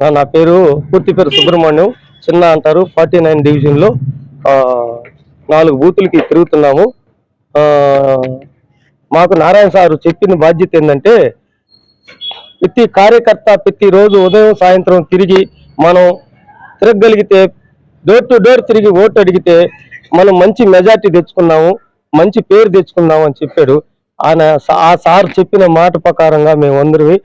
నా పేరు పూర్తి పేరు సుబ్రహ్మణ్యం. చిన్న అంటారు ఫార్టీ నైన్ డివిజన్లో నాలుగు బూతులకి తిరుగుతున్నాము. మాకు నారాయణ సారు చెప్పిన బాధ్యత ఏంటంటే ప్రతి కార్యకర్త ప్రతిరోజు ఉదయం సాయంత్రం తిరిగి మనం తిరగగలిగితే డోర్ టు డోర్ తిరిగి ఓటు అడిగితే మనం మంచి మెజార్టీ తెచ్చుకున్నాము. మంచి పేరు తెచ్చుకుందాం అని చెప్పాడు. ఆయన ఆ సార్ చెప్పిన మాట ప్రకారంగా మేము అందరివి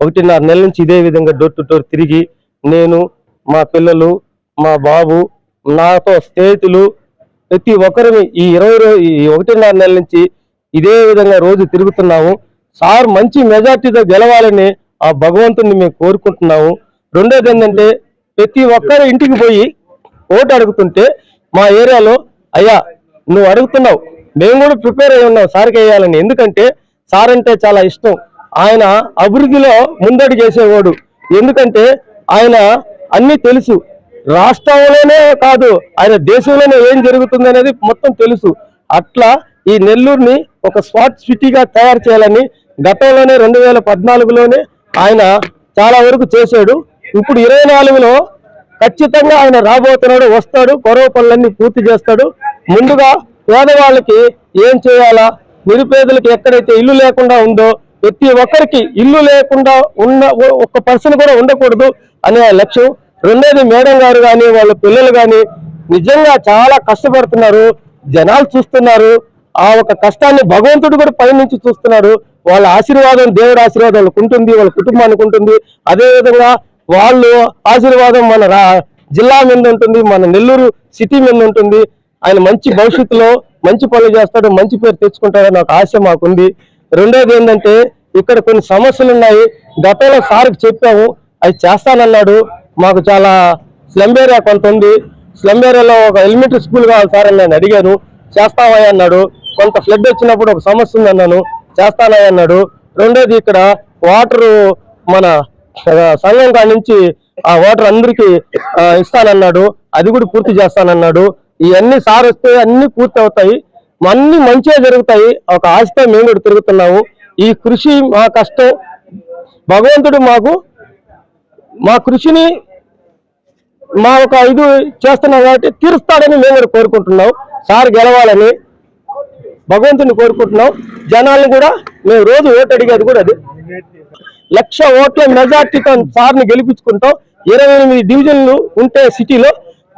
ఒకటిన్నర నెల నుంచి ఇదే విధంగా డోర్ టు డోర్ తిరిగి నేను మా పిల్లలు మా బాబు నాతో స్నేహితులు ప్రతి ఒక్కరిని ఈ ఇరవై ఈ ఒకటిన్నర నెల నుంచి ఇదే విధంగా రోజు తిరుగుతున్నాము. సార్ మంచి మెజార్టీతో గెలవాలని ఆ భగవంతుని మేము కోరుకుంటున్నాము. రెండోది ఏంటంటే ప్రతి ఒక్కరు ఇంటికి పోయి ఓటు అడుగుతుంటే మా ఏరియాలో అయ్యా నువ్వు అడుగుతున్నావు మేము కూడా ప్రిపేర్ అయి ఉన్నాం. సార్కి వేయాలని. ఎందుకంటే సార్ అంటే చాలా ఇష్టం. ఆయన అభివృద్ధిలో ముందడి చేసేవాడు. ఎందుకంటే ఆయన అన్ని తెలుసు. రాష్ట్రంలోనే కాదు ఆయన దేశంలోనే ఏం జరుగుతుంది అనేది మొత్తం తెలుసు. అట్లా ఈ నెల్లూరుని ఒక స్మార్ట్ సిటీగా తయారు చేయాలని గతంలోనే రెండు వేల పద్నాలుగులోనే ఆయన చాలా వరకు చేశాడు. ఇప్పుడు ఇరవై నాలుగులో ఖచ్చితంగా ఆయన రాబోతున్నాడు వస్తాడు కొరవ పనులన్నీ పూర్తి చేస్తాడు. ముందుగా పేదవాళ్ళకి ఏం చేయాలా? నిరుపేదలకు ఎక్కడైతే ఇల్లు లేకుండా ఉందో ప్రతి ఒక్కరికి ఇల్లు లేకుండా ఉన్న ఒక్క పర్సన్ కూడా ఉండకూడదు అనే లక్ష్యం. రెండోది మేడం గారు కానీ వాళ్ళ పిల్లలు కానీ నిజంగా చాలా కష్టపడుతున్నారు. జనాలు చూస్తున్నారు. ఆ ఒక కష్టాన్ని భగవంతుడు కూడా పైనుంచి చూస్తున్నారు వాళ్ళ ఆశీర్వాదం దేవుడి ఆశీర్వాదం వాళ్ళకు ఉంటుంది వాళ్ళ కుటుంబానికి ఉంటుంది. అదేవిధంగా వాళ్ళు ఆశీర్వాదం మన రా జిల్లా మీద ఉంటుంది మన నెల్లూరు సిటీ మీద ఉంటుంది. ఆయన మంచి భవిష్యత్తులో మంచి పనులు చేస్తాడు మంచి పేరు తెచ్చుకుంటాడని ఒక ఆశ మాకుంది. రెండోది ఏంటంటే ఇక్కడ కొన్ని సమస్యలు ఉన్నాయి గతంలో సార్కి చెప్పాము అవి చేస్తానన్నాడు. మాకు చాలా స్లమ్ ఏరియా కొంత ఉంది. స్లమ్ ఏరియాలో ఒక ఎలిమెంటరీ స్కూల్ కావాలి సార్ అని నేను అడిగాను. చేస్తావా అన్నాడు. కొంత ఫ్లడ్ వచ్చినప్పుడు ఒక సమస్య ఉంది అన్నాను. చేస్తానా అన్నాడు. రెండోది ఇక్కడ వాటర్ మన సంఘం కాడి నుంచి ఆ వాటర్ అందరికీ ఇస్తానన్నాడు. అది కూడా పూర్తి చేస్తానన్నాడు. ఇవన్నీ సార్ వస్తే అన్ని పూర్తి అవుతాయి అన్ని మంచిగా జరుగుతాయి. ఒక ఆశతో మేము కూడా తిరుగుతున్నాము. ఈ కృషి మా కష్టం. భగవంతుడు మాకు మా కృషిని మా ఒక ఇది చేస్తున్నాం కాబట్టి తీరుస్తాడని మేము కూడా కోరుకుంటున్నాం. సార్ గెలవాలని భగవంతుని కోరుకుంటున్నాం. జనాల్ని కూడా మేము రోజు ఓటు అడిగేది కూడా అది. లక్ష ఓట్ల మెజార్టీతో సార్ని గెలిపించుకుంటాం. ఇరవై ఎనిమిది డివిజన్లు ఉంటే సిటీలో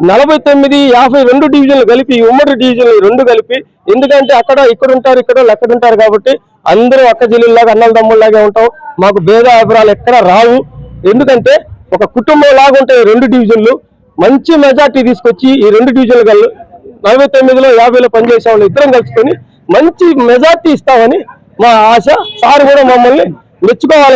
నలభై తొమ్మిది యాభై రెండు డివిజన్లు కలిపి ఈ ఉమ్మడి డివిజన్లు రెండు కలిపి ఎందుకంటే అక్కడ ఇక్కడ ఉంటారు ఇక్కడ వాళ్ళు అక్కడ ఉంటారు కాబట్టి అందరూ అక్క జిల్లులాగా అన్నల తమ్ముళ్ళలాగే ఉంటాం. మాకు భేద అభిప్రాయాలు ఎక్కడ రావు. ఎందుకంటే ఒక కుటుంబం లాగా ఉంటాయి రెండు డివిజన్లు మంచి మెజార్టీ తీసుకొచ్చి ఈ రెండు డివిజన్లు కల్ నలభై తొమ్మిదిలో యాభైలో పనిచేసే వాళ్ళు ఇద్దరం కలుసుకొని మంచి మెజార్టీ ఇస్తామని మా ఆశ. సార్ కూడా మమ్మల్ని మెచ్చుకోవాలి.